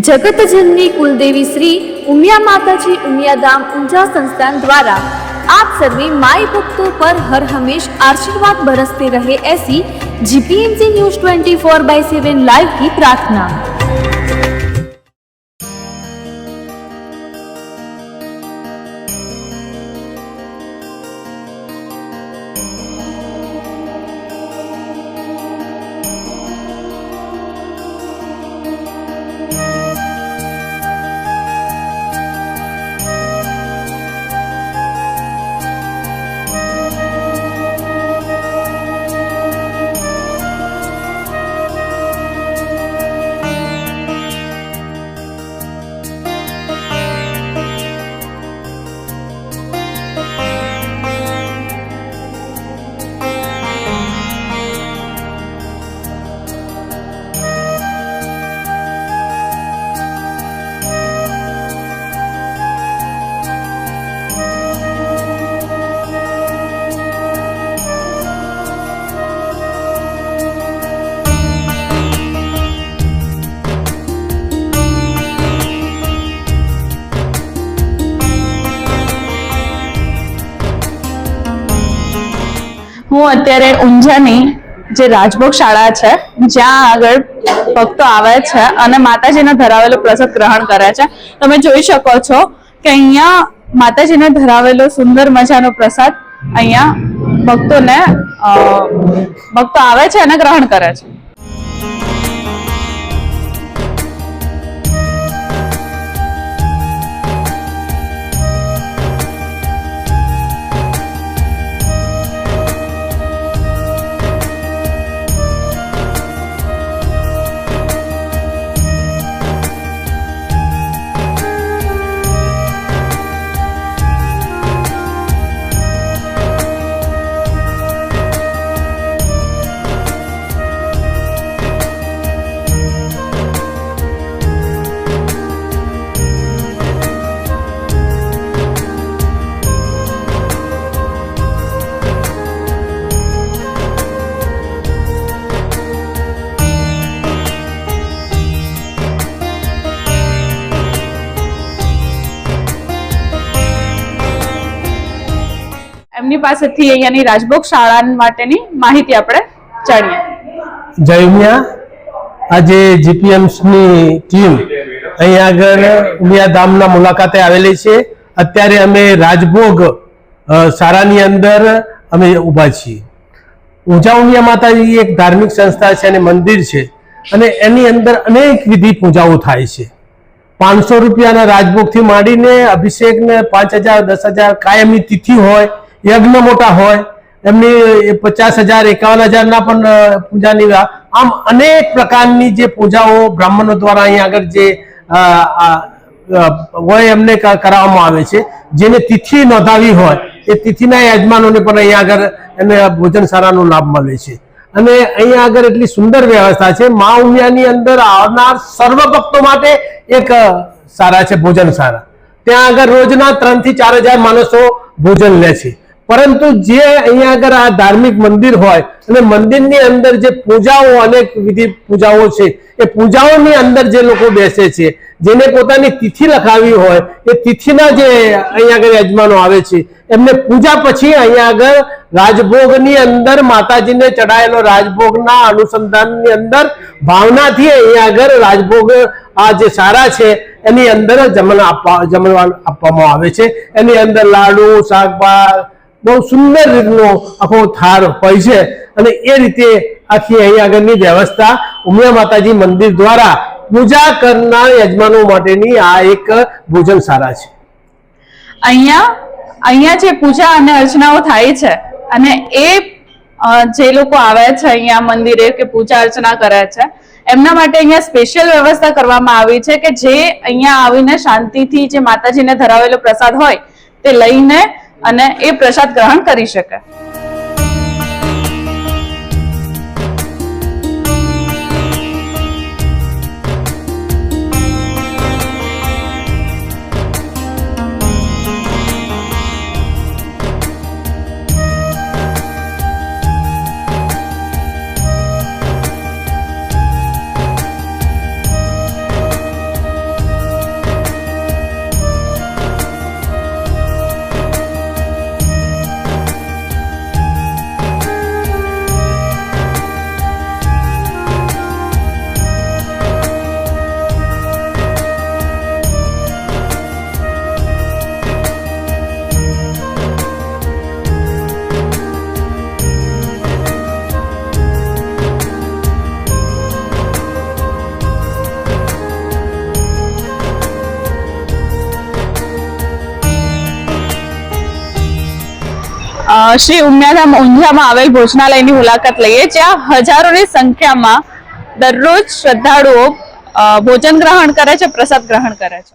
જગતજનની કુલદેવી શ્રી ઉમિયા માતાજી ઉમિયાધામ ઊંઝા સંસ્થાન દ્વારા आप सभी माई भक्तों पर हर हमेश आशीर्वाद बरसते रहे ऐसी GPMC news 24 four by seven live की प्रार्थना હું અત્યારે ઊંઝાની જે રાજભોગ શાળા છે, જ્યાં આગળ ભક્તો આવે છે અને માતાજીને ધરાવેલો પ્રસાદ ગ્રહણ કરે છે. તમે જોઈ શકો છો કે અહીંયા માતાજીને ધરાવેલો સુંદર મજાનો પ્રસાદ અહીંયા ભક્તોને ભક્તો આવે છે અને ગ્રહણ કરે છે. એમની પાસેથી અહીંયાની રાજભોગ શાળા માટેની માહિતી આપણે જાણીએ. જયમિયા આજે જીપીએમ્સની ટીમ અહીંયા આગળ ઉમિયા ધામના મુલાકાતે આવેલી છે. અત્યારે અમે રાજભોગ શાળાની અંદર અમે ઊભા છીએ. ઊંઝા ઉમિયા માતાજી એક ધાર્મિક સંસ્થા છે અને મંદિર છે અને એની અંદર અનેક વિધિ પૂજાઓ થાય છે. પાંચસો રૂપિયાના રાજભોગથી માંડીને અભિષેકને પાંચ હજાર, દસ હજાર કાયમની તિથિ હોય યજ્ઞ મોટા હોય, એમની પચાસ હજાર, એકાવન હજારના પણ પૂજાની આમ અનેક પ્રકારની જે પૂજાઓ બ્રાહ્મણો દ્વારા અહીંયા આગળ જે હોય એમને કરાવવામાં આવે છે. જેને તિથિ નોંધાવી હોય, એ તિથિના યજમાનોને પણ અહીંયા આગળ એને ભોજનશાળાનો લાભ મળે છે. અને અહીંયા આગળ એટલી સુંદર વ્યવસ્થા છે, મા ઉમિયાની અંદર આવનાર સર્વ ભક્તો માટે એક સારા છે છે, ભોજનશાળા. ત્યાં આગળ રોજના ત્રણથી ચાર હજાર માણસો ભોજન લે છે. પરંતુ જે અહીંયા આગળ આ ધાર્મિક મંદિર હોય અને મંદિરની અંદર જે પૂજાઓ અનેક વિધિ પૂજાઓ છે, એ પૂજાઓની અંદર જે લોકો બેસે છે, જેને પોતાની તિથિ લખાવી હોય, એ તિથિના જે અહીંયા આગળ યજમાનો આવે છે, એમને પૂજા પછી અહીંયા આગળ રાજભોગની અંદર માતાજીને ચડાયેલો રાજભોગના અનુસંધાનની અંદર ભાવનાથી અહીંયા આગળ રાજભોગ, આ જે સારા છે, એની અંદર જમણ આપવા, જમણવાનું આપવામાં આવે છે. એની અંદર લાડુ શાકભાગ બહુ સુંદર રીતનો આખો થાર હોય છે. અને એ રીતે આખી અહીં આગળની વ્યવસ્થા ઉમિયા માતાજી મંદિર દ્વારા પૂજા કરનાર યજમાનો માટેની આ એક ભોજનશાળા છે. અહીંયા અહીંયા જે પૂજા અને અર્ચનાઓ થાય છે અને એ જે લોકો આવે છે અહીંયા મંદિરે કે પૂજા અર્ચના કરે છે, એમના માટે અહીંયા સ્પેશિયલ વ્યવસ્થા કરવામાં આવી છે કે જે અહીંયા આવીને શાંતિથી જે માતાજીને ધરાવેલો પ્રસાદ હોય તે લઈને અને એ પ્રસાદ ગ્રહણ કરી શકે. શ્રી ઉમિયાધામ ઊંઝામાં આવેલ ભોજનાલયની મુલાકાત લઈએ, જ્યાં હજારોની સંખ્યામાં દરરોજ શ્રદ્ધાળુઓ ભોજન ગ્રહણ કરે છે, પ્રસાદ ગ્રહણ કરે છે.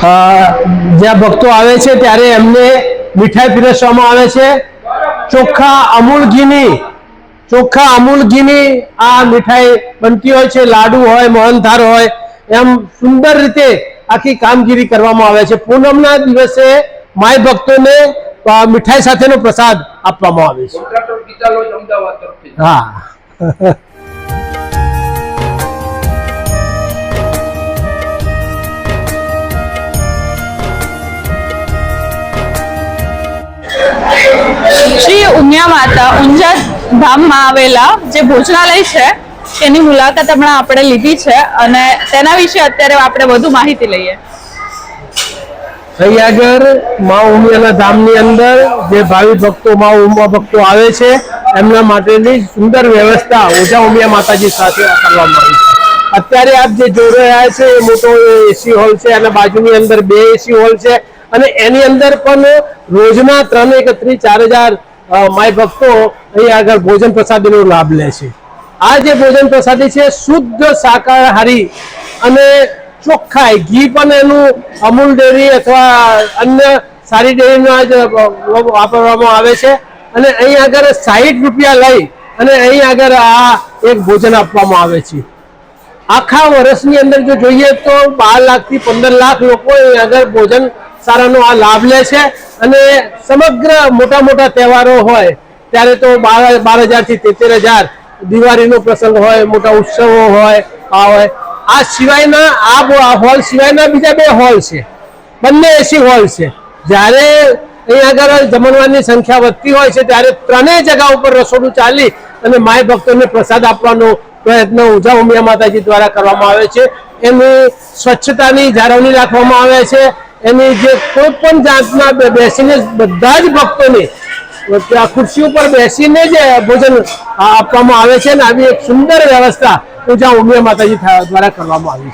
જ્યાં ભક્તો આવે છે ત્યારે એમને મીઠાઈ પીરસવામાં આવે છે. ચોખ્ખા અમૂલ ઘીની ચોખ્ખા અમૂલ ઘીની આ મીઠાઈ બનતી હોય છે. લાડુ હોય મોહનથાળ હોય એમ સુંદર રીતે આખી કામગીરી કરવામાં આવે છે. પૂનમના દિવસે માય ભક્તોને મીઠાઈ સાથેનો પ્રસાદ આપવામાં આવે છે. હા. શ્રી ઉમિયા માતા ઊંઝા ધામમાં આવેલા જે ભોજનાલય છે, તેની મુલાકાત હમણાં આપણે લીધી છે અને તેના વિશે અત્યારે આપણે વધુ માહિતી લઈએ. અહીં આગળ મા ઉમિયાના ધામની અંદર જે ભાવિ ભક્તો, મા ઉમા ભક્તો આવે છે, એમના માટેની સુંદર વ્યવસ્થા ઓજા ઉમિયા માતાજી સાથે કરવામાં આવી છે. અત્યારે આપ જે જોઈ રહ્યા છે, એ મોટો એસી હોલ છે અને બાજુની અંદર બે એસી હોલ છે. અને એની અંદર પણ રોજના ત્રણ એકત્રીસ ચાર હજાર માય ભક્તો અહીં આગળ ભોજન પ્રસાદીનો લાભ લે છે. આ જે ભોજન પ્રસાદી છે, શુદ્ધ શાકાહારી અને ચોખ્ખાઈ, ઘી પણ એનું અમૂલ ડેરી અથવા અન્ય સારી ડેરીમાં જ વાપરવામાં આવે છે. અને અહીં આગળ સાહીઠ રૂપિયા લઈ અને અહીં આગળ આ એક ભોજન આપવામાં આવે છે. આખા વર્ષની અંદર જો જોઈએ તો બાર લાખથી પંદર લાખ લોકો અહીં આગળ ભોજન સારાનો આ લાભ લે છે અને સમગ્ર મોટા મોટા તહેવારો હોય, ત્યારે તો બાર બાર હજારથી તેતેર હજાર દિવાળીનો પ્રસંગ હોય, મોટા ઉત્સવો હોય, આ હોય. આ સિવાયના, આ હોલ સિવાયના બીજા બે હોલ છે. બંને એસી હોલ છે. જ્યારે અહીં આગળ જમણવારની સંખ્યા વધતી હોય છે, ત્યારે ત્રણેય જગા ઉપર રસોડું ચાલી અને માય ભક્તોને પ્રસાદ આપવાનો પ્રયત્ન ઉજા ઉમિયા માતાજી દ્વારા કરવામાં આવે છે. એની સ્વચ્છતાની જાળવણી રાખવામાં આવે છે. એની જે કોઈ પણ જાતના બેસીને બધા જ ભક્તોને આ ખુરશી ઉપર બેસીને જ ભોજન આપવામાં આવે છે અને આવી એક સુંદર વ્યવસ્થા પૂજા ઉમિયા માતાજી દ્વારા કરવામાં આવી